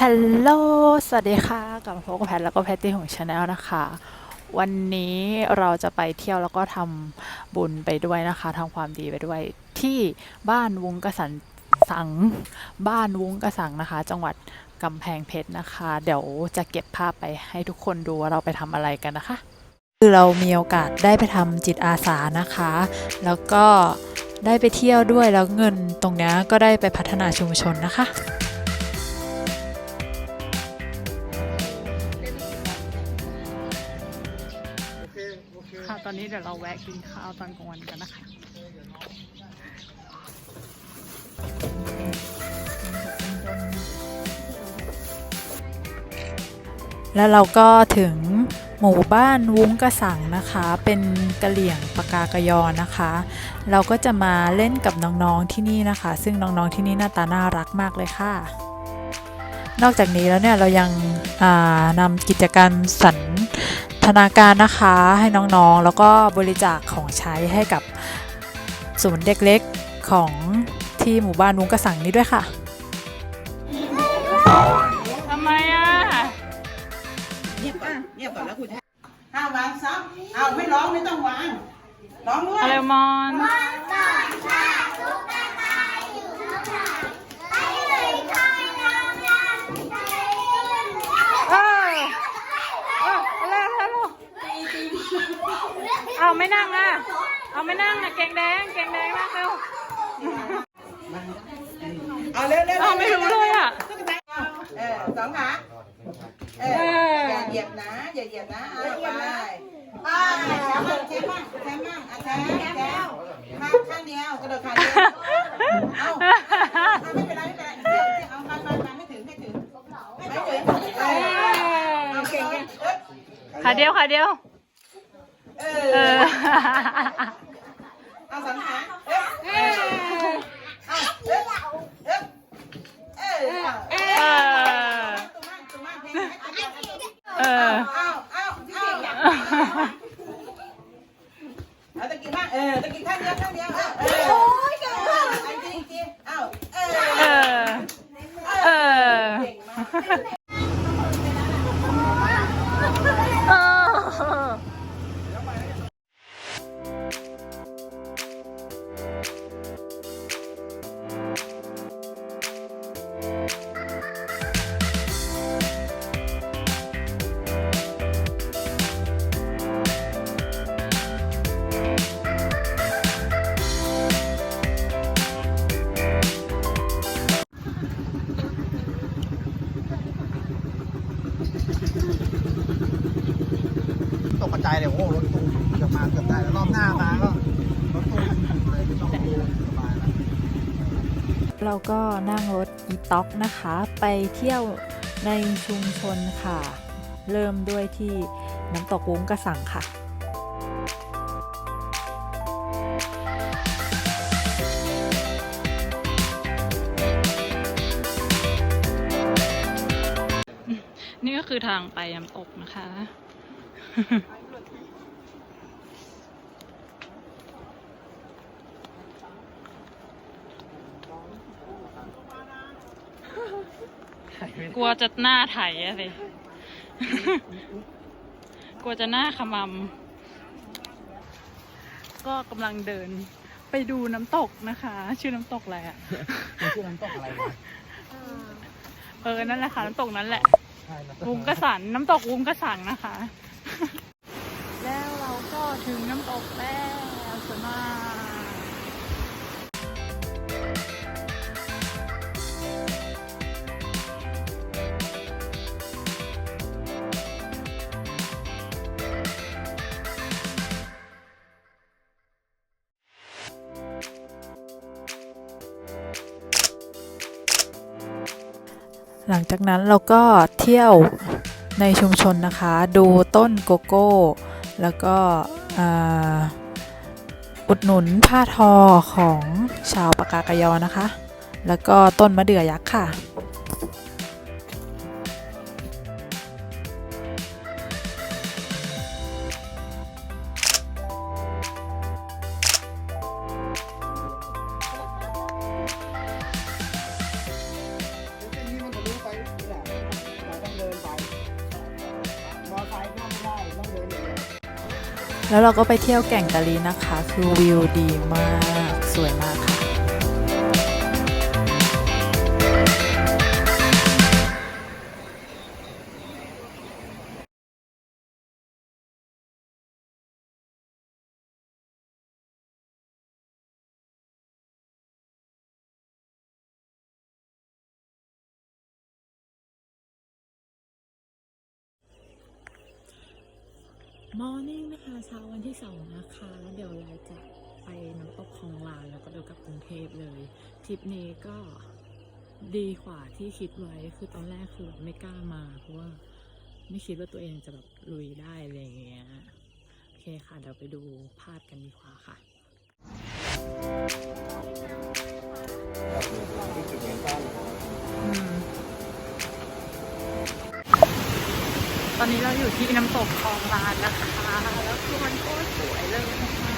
ฮัลโหล สวัสดีค่ะ กลับมาพบกับแพทแล้วก็แพตตี้ของชาแนลนะคะ วันนี้เราจะไปเที่ยวแล้วก็ทำบุญไปด้วยนะคะทำความดีไปด้วย ที่บ้านวุงกระสันสัง บ้านวุงกระสังนะคะ จังหวัดกำแพงเพชรนะคะ เดี๋ยวจะเก็บภาพไปให้ทุกคนดูว่าเราไปทำอะไรกันนะคะ คือเรามีโอกาสได้ไปทำจิตอาสานะคะ แล้วก็ได้ไปเที่ยวด้วยแล้วเงินตรงเนี้ยก็ได้ไปพัฒนาชุมชนนะคะ นี้เดี๋ยวเราแวะกินข้าวตอนกลางวันกันนะคะแล้วเราก็ถึงหมู่บ้านวุ้งกระสังนะคะ เป็นกะเหลี่ยงปากากยอนะคะ เราก็จะมาเล่นกับน้องๆที่นี่นะคะ ซึ่งน้องๆที่นี่หน้าตาน่ารักมากเลยค่ะ นอกจากนี้แล้วเนี่ยเรายังนำกิจการสร รทนาการนะคะให้น้องๆ แล้วก็บริจาคของใช้ให้กับศูนย์เด็กเล็กของที่หมู่บ้านวุ้งกระสังนี้ด้วยค่ะทำไมอะเงียบก่อนเงียบก่อนแล้วคุณห้ามวางซ้ำเอาไม่ร้องไม่ต้องวาง ร้องด้วยอะไรมอน เออเอออะไรอะไรลูกเอาไม่นั่งอะ เอาไม่นั่งอะเก่งแดงเก่งแดงนั่งเร็วเอาเร็วเร็วเอาไม่รู้เลยอะเออสองขาเอออย่าเหยียบนะอย่าเหยียบนะเอาไปไปแชมป์แชมป์บ้างแชมป์บ้างอะแชมป์แชมป์ข้างข้างเดียวกระโดดขาเดียวเอาไม่เป็นไรไม่เป็นไรเดี๋ยวเอาไปไปไปไม่ถึงไม่ถึงไม่ถึงเออเอาเก่งเก่งขาเดียวขาเดียว เอเอออเอาสองขาเอ๊ะเอ๊ะเอาเอ๊ะเอ๊ะเอ๊ะเอ๊ะเออตุ้มมั่งตุ้มมั่งเพลงให้เอาเออเอาเอาเอาเอาตะกี้บ้างเออตะกี้ข้างเดียวข้างเดียวเออเออโอ้ยเก่งมากไอ้จริงจริงเอาเออเออ เออ เก่งมาก เกือบมาเกือบได้แล้วรอบหน้ามาก็รถตู้เลยไม่ต้องมีเลยสบายแล้วเราก็นั่งรถอีต็อกนะคะ ไปเที่ยวในชุมชนค่ะ เริ่มด้วยที่น้ำตกวงกระสังค่ะนี่ก็คือทางไปน้ำตกนะคะ กลัวจะหน้าไถอะสิ กลัวจะหน้าขมำก็กำลังเดินไปดูน้ำตกนะคะ ชื่อน้ำตกอะไรอะมันชื่อน้ำตกอะไรวะเออ นั่นแหละค่ะ น้ำตกนั้นแหละ ใช่น้ำตกวุ้งกระสัน น้ำตกวุ้งกระสังนะคะ แล้วเราก็ถึงน้ำตกแล้ว หลังจากนั้นเราก็เที่ยวในชุมชนนะคะ ดูต้นโกโก้ แล้วก็ออุดหนุนผ้าทอของชาวปากากยอนะคะ แล้วก็ต้นมะเดื่อยักษ์ค่ะ แล้วเราก็ไปเที่ยวแก่งกะลีนะคะ คือวิวดีมาก สวยมากค่ะ มอร์นิ่งนะคะเช้าวันที่สองนะคะ เดี๋ยวเราจะไปน้ำตกคลองลานแล้วก็เดินกลับกรุงเทพเลยทริปนี้ก็ดีกว่าที่คิดไว้คือตอนแรกคือแบบไม่กล้ามา เพราะว่าไม่คิดว่าตัวเองจะแบบลุยได้อะไรอย่างเงี้ยโอเคค่ะเดี๋ยวไปดูภาพกันดีกว่าค่ะอืม อนนี้เราอยู่ที่น้ำตกคลองลานนะคะ แล้วคือมันโคตรสวยเลยนะคะ